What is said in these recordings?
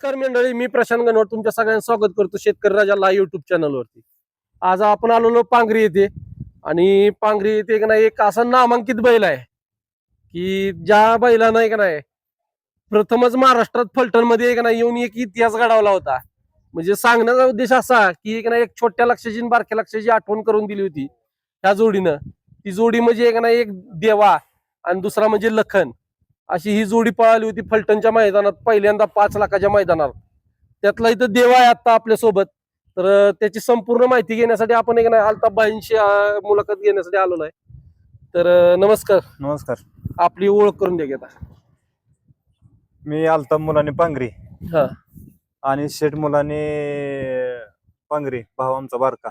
नमस्कार मंडळी मी प्रशांत गणवट. तुमच्या सगळ्यांचं स्वागत करतो शेतकरी राजाला युट्यूब चॅनलवरती आज आपण आलेलो पांघरी येथे. आणि पांघरी येथे एक ना एक असा नामांकित बैल आहे की ज्या बैलानं एक नाही प्रथमच महाराष्ट्रात फलटणमध्ये एक ना येऊन एक इतिहास घडवला होता. म्हणजे सांगण्याचा उद्देश असा की एक ना एक छोट्या लक्षाची बारक्या लक्षाची आठवण करून दिली होती. त्या जोडीनं. ती जोडी म्हणजे एक ना एक देवा आणि दुसरा म्हणजे लखन. अशी ही जोडी पळाली होती फलटणच्या मैदानात पहिल्यांदा पाच लाखाच्या मैदानात त्यातला इथं देव आहे आता आपल्यासोबत तर त्याची संपूर्ण माहिती घेण्यासाठी आपण एक ना अल्ताफबाईंशी अं, मुलाखत घेण्यासाठी आलेलो आहे. तर नमस्कार. नमस्कार. आपली ओळख करून द्या आता. मी अल्ताफ मुलाने पांगरी. हा. आणि शेठ मुलाने पांगरी भाव आमचा बारका.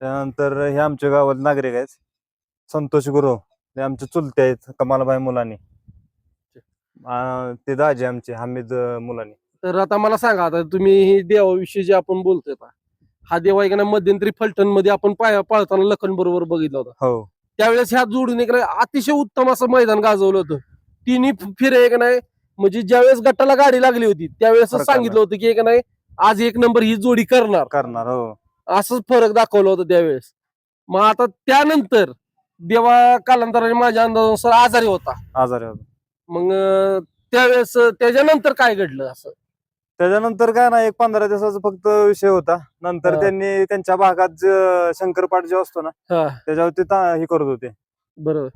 त्यानंतर हे आमच्या गावात नागरिक आहेत. संतोष गुरु हे आमचे चुलते आहेत कमालबाई मुलानी. ते दाजे आमचे हमीद अं, मुलानी. तर आता मला सांगा आता तुम्ही ही देवाविषयी जे आपण बोलतोय आता हा देव आहे का ना मध्यंतरी फलटणमध्ये आपण पाय पळताना लखन बरोबर बघितला होता. हो. त्यावेळेस ह्या जोडीने एक ना अतिशय उत्तम असं मैदान गाजवलं होतं. तिन्ही फिरे एक नाही म्हणजे ज्यावेळेस गटाला गाडी लागली होती त्यावेळेस फरक सांगितलं होतं की एक नाही आज एक नंबर ही जोडी करणार. करणार हो. असंच फरक दाखवलं होतं त्यावेळेस. मग आता त्यानंतर देवा कालांतराने माझ्या अंदाजानुसार आजारी होता. आजारी होतो. मग त्यावेळेस त्याच्यानंतर काय घडलं असं? त्याच्यानंतर काय ना एक पंधरा दिवसाचा फक्त विषय होता. नंतर हा. त्यांनी त्यांच्या भागात जे शंकरपाठ जो असतो ना हा. त्याच्यावरती ता- हे करत होते. बरोबर.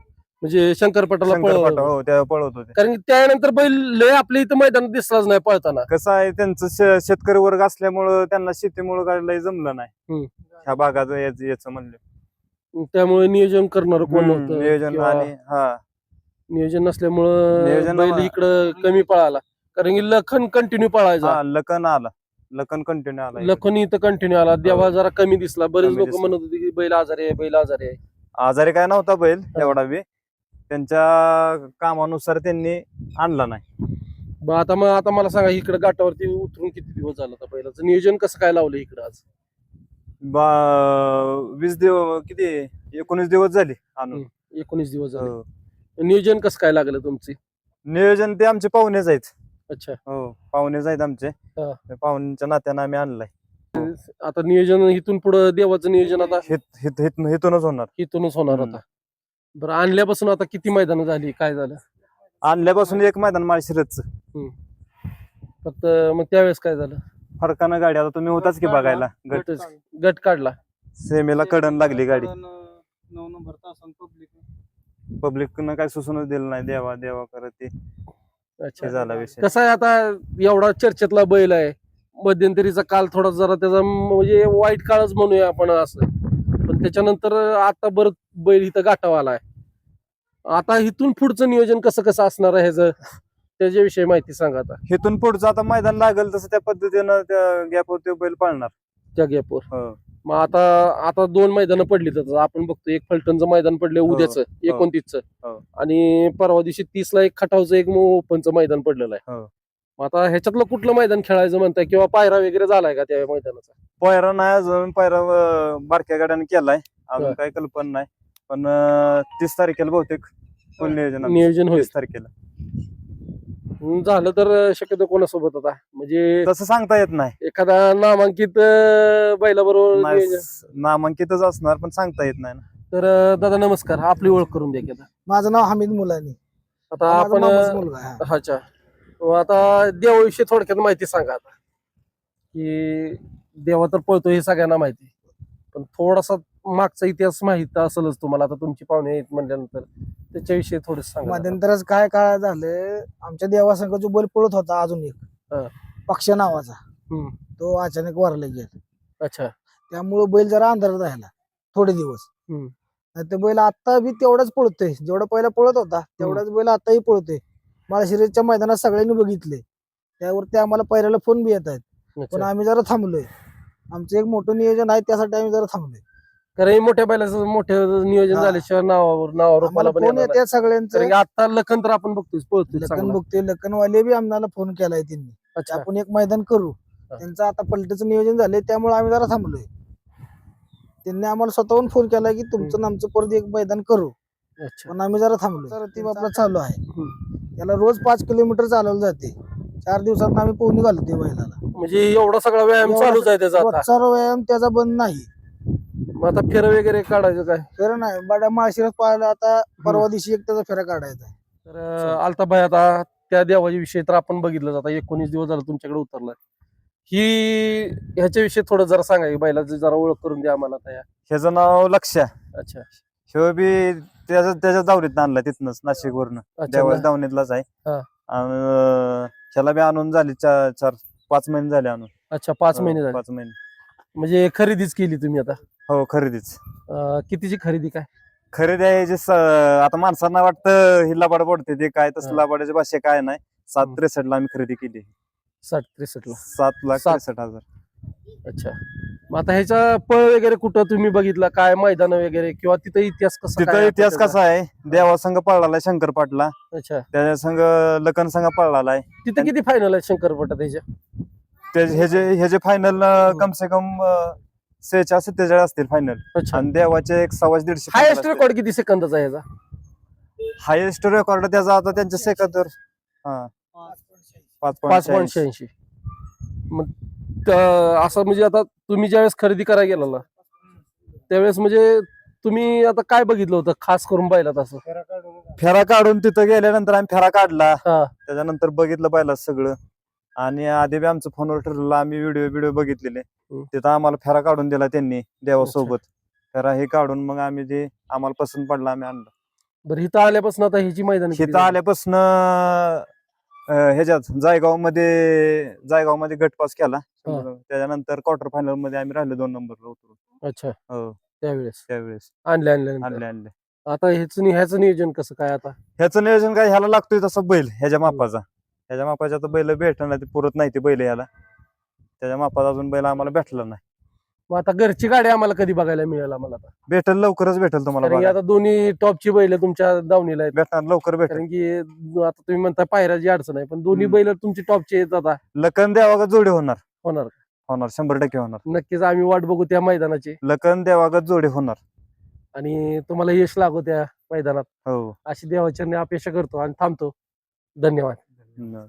म्हणजे शंकरपटाला शंकरपाठ पळवलं. हो त्या पळवत होते. कारण की त्यानंतर बैल लय आपल्या इथं मैदानात दिसलाच नाही पळताना. कसं आहे त्यांचं शे- शेतकरी वर्ग असल्यामुळं त्यांना शेतीमुळे काढलं जमलं नाही. हम्म. ह्या भागात याच याचं म्हणलं. त्यामुळे नियोजन करणार कोण हम्म, नियोजन किंवा आणि हा. नियोजन नसल्यामुळं नियोजन बैल इकडं कमी पळाला. कारण की लखन कंटिन्यू पळायचा. हा लखन आला. लखन कंटिन्यू आला इकडे. लखन इथं कंटिन्यू आला. देवा जरा कमी दिसला. बरेच कमी लोक दिसला. म्हणत होते की बैल आजारी आहे बैल आजारी आहे. आजारी काय नव्हता बैल. एवढा बी. त्यांच्या कामानुसार त्यांनी आणला नाही. मग आता मग आता मला सांगा इकडे गाठावरती उतरून किती दिवस झाला आता बैलाचं? नियोजन कसं काय लावलं इकडं आज? बा वीस दिवस किती? एकोणीस दिवस झाले आणून. एकोणीस दिवस झाले. हो. नियोजन कसं काय लागलं तुमचे? नियोजन ते आमचे पाहुणेच आहेत. अच्छा. हो पाहुणेच आहेत आमचे. हा. त्या पाहुण्यांच्या नात्यानं आम्ही आणलाय. आता नियोजन इथून पुढे देवाचं नियोजन आता? हित- हित- हित- हिथूनच होणार. इथूनच होणार हम्म. आता बरं आणल्यापासून आता किती मैदान झाली? काय झालं? आणल्यापासून एक मैदान माळशिरच फक्त मग त्यावेळेस काय झालं? फरकानं गाडी आता तुम्ही होताच की बघायला? गट. गट काढला. सेमीला कडन लागली गाडी. नऊ नंबर तासांत पब्लिक पब्लिकनं काय सुसूनच दिलं नाही. देवा देवा करत ते. अच्छा. झाला विषय. कसं आहे आता एवढा चर्चेतला बैल आहे. मध्यंतरीचा काल थोडा जरा त्याचा म्हणजे वाईट काळच म्हणूया आपण असं. पण त्याच्यानंतर आता बरं बैल इथं गाठावा आलाय आता इथून पुढचं नियोजन कसं कसं असणार आहे ह्याचं? त्याच्याविषयी माहिती सांगा आता. इथून पुढचं आता मैदान लागेल तसं त्या पद्धतीनं त्या गॅपवर बैल पाळणार. त्या गॅपवर. हो. मग आता आता दोन मैदानं पडली तर आपण बघतो एक फलटणचं मैदान पडले उद्याचं एकोणतीसचं हो. आणि परवा दिवशी तीसला एक खटावचं एक ओपनचं मैदान पडलेलं आहे हो. मग आता ह्याच्यातलं कुठलं मैदान खेळायचं म्हणताय किंवा पायरा वगैरे झालाय का त्या मैदानाचा पायरा नाही अजून पायरा बारक्या गाड्याने केलाय अजून हा. काही कल्पना नाही पण तीस तारखेला बहुतेक नियोजन. नियोजन होईल तारखेला झालं तर शक्यतो कोणासोबत आता? म्हणजे तसं सांगता येत नाही. एखादा नामांकित बैला बरोबर नामांकितच असणार पण सांगता येत नाही ना. तर अं, दादा नमस्कार आपली ओळख करून द्या की आता. माझं नाव हमीद मुलानी. आता माझा आपण मामाच मुलगा आहे, हा. अच्छा. व आता देवाविषयी थोडक्यात माहिती सांगा आता. की देवा तर पळतो हे सगळ्यांना माहिती. पण थोडासा मागचा इतिहास माहीत असेलच तुम्हाला. आता तुमची पाहुणे आहेत म्हणल्यानंतर. त्याच्याविषयी थोडं सांगा जरा. मध्यंतरच काय काय झालं आमच्या देवासंघ जो बैल पळत होता अजून एक. हा. पक्ष नावाचा. हम्म. तो अचानक वारला गेला. अच्छा. त्यामुळे बैल जरा अंधारात राहिला थोडे दिवस. हम्म. आणि ते बैल आता बी तेवढाच पळतोय. जेवढा पहिला पळत होता तेवढाच बैल आताही पळतोय. माळशिरसच्या मैदानात सगळ्यांनी बघितले त्यावरती आम्हाला पहिल्याला फोन बी येत आहेत. पण अच्छा. आम्ही जरा थांबलोय. आमचं एक मोठं नियोजन आहे त्यासाठी आम्ही जरा थांबलोय. कारण हे मोठ्या बैलाचं मोठं नियोजन हा. झाल्याशिवाय नावावर नावावर आम्हाला रुपाला पण फोन येणार नाही. येते सगळ्यांचं. कारण की आता लखन तर आपण बघतोय पळतोय लखन चांगला. बघतोय लखनवाले बी आम्हाला फोन केलाय त्यांनी. अच्छा. आपण एक मैदान करू. हा. त्यांचं आता पलटीचं नियोजन झालंय त्यामुळे आम्ही जरा थांबलोय. त्यांनी आम्हाला स्वतःहून फोन केलाय की तुमचं आणि आमचं परत एक मैदान करू. अच्छा. पण आम्ही जरा थांबलोय. तर ती आपला चालू आहे. हम्म. त्याला रोज पाच किलोमीटर चालवलं जाते. चार दिवसात आम्ही पोहणी घालतो त्या बैलाला. म्हणजे एवढा सगळा व्यायाम एवढा चालूच आहे त्याचा आता. रोजचा व्यायाम त्याचा बंद नाही. मग आता फेर वगैरे काढायचं काय? खरं नाही बड्या माळशिरस पाहायला आता परवा दिवशी एक त्याचा फेरा काढायचा आहे. तर अं, अल्ताभाई आता त्या देवाच्या विषयी तर आपण बघितलं जातं एकोणीस दिवस झालं तुमच्याकडे उतरलाय. ही ह्याच्याविषयी थोडं जरा सांगा की बैलाची जरा ओळख करून द्या आम्हाला आता या. ह्याचं नाव लक्ष अच्छा. बी त्याच्या त्याच्या दावणीत आणला तिथनच नाशिक वरनं अच्छा देवाच्या. दावणीतलाच आहे. हा. आणि अं, ह्याला बी आणून झाली चार चार पाच महिने झाले आणून. अच्छा पाच हो, महिने झाले. पाच महिने. म्हणजे खरेदीच केली तुम्ही आता? हो खरेदीच. अं, कितीची खरेदी काय? खरेदी आहे जे स- आता माणसांना वाटतं ही लबाड पडते ते काय तसं हा. लबाडाची भाषा काय नाही. सात हम्म. त्रेसष्ट ला आम्ही खरेदी केली. साठ त्रेसष्ट ला सात लाख सात. त्रेसष्ट हजार. अच्छा. मग आता ह्याचा पळ वगैरे कुठं तुम्ही बघितला? काय मैदान वगैरे किंवा तिथं इतिहास कसा तिथं इतिहास त्याचा? कसा आहे? देवा संघ पळाला आहे शंकर पाटला अच्छा. त्याच्या संघ लखन संघ पळाला आहे तिथे किती फायनल आहे शंकरपटा त्याच्या ते- ह्याचे ह्याचे फायनल कम से कम सेहेचाळ सत्तेचाळीस असतील फायनल अच्छा. आणि देवाचे एक सव्वाशे दीडशे हायएस्ट रेकॉर्ड किती सेकंदाचा आहे ह्याचा हायेस्ट रेकॉर्ड त्याचा आता त्यांच्या सेकंदर हा. पाच पाच पॉईंट शहाऐंशी. मग त- असं म्हणजे आता तुम्ही ज्यावेळेस खरेदी करायला गेला त्यावेळेस म्हणजे तुम्ही आता काय बघितलं होतं? खास करून बैलात असं. फेरा काढून तिथं गेल्यानंतर आम्ही फेरा काढला. हा. त्याच्यानंतर बघितलं पाहिलं सगळं. आणि आधी बी आमचं फोनवर ठरलेलं आम्ही व्हिडिओ व्हिडिओ बघितलेले. हम्म. तिथं आम्हाला फेरा काढून दिला त्यांनी देवासोबत. फेरा हे काढून मग आम्ही ते आम्हाला पसंत पडला आम्ही आणलं. बरं इथं आल्यापासून आता ह्याची मैदान इथं आल्यापासून ह्याच्यात जायगावमध्ये जायगावमध्ये गटपास केला त्याच्यानंतर क्वार्टर फायनलमध्ये आम्ही राहिलो दोन नंबरला उतरून. अच्छा. हो. त्यावेळेस? त्यावेळेस. आणले आणले आणले. आणले आता ह्याच ह्याचं नियोजन कसं काय आता? ह्याचं नियोजन काय ह्याला लागतोय तसा बैल ह्याच्या मापाचा. ह्याच्या मापाचा तर बैल भेटणार नाही ते पुरत नाही ते बैल ह्याला त्याच्या मापाचा अजून बैल आम्हाला भेटला नाही. मग आता घरची गाडी आम्हाला कधी बघायला मिळेल आम्हाला आता? भेटल लवकरच भेटल तुम्हाला कारण की बघायला. आता दोन्ही टॉपची बैल तुमच्या दावणीला आहेत. भेटणार लवकर भेटेल. कारण की आता तुम्ही म्हणता पायऱ्याची अडचण आहे पण दोन्ही हम्म. बैल तुमची टॉपचे आहेत आता. लखन देवागत जोडी होणार. होणार. होणार शंभर टक्के होणार. नक्कीच आम्ही वाट बघू त्या मैदानाची. लखन देवागत जोडी होणार. आणि तुम्हाला यश लागू त्या मैदानात. हो. अशी देवाचरणी अपेक्षा करतो आणि थांबतो. धन्यवाद. हम्म.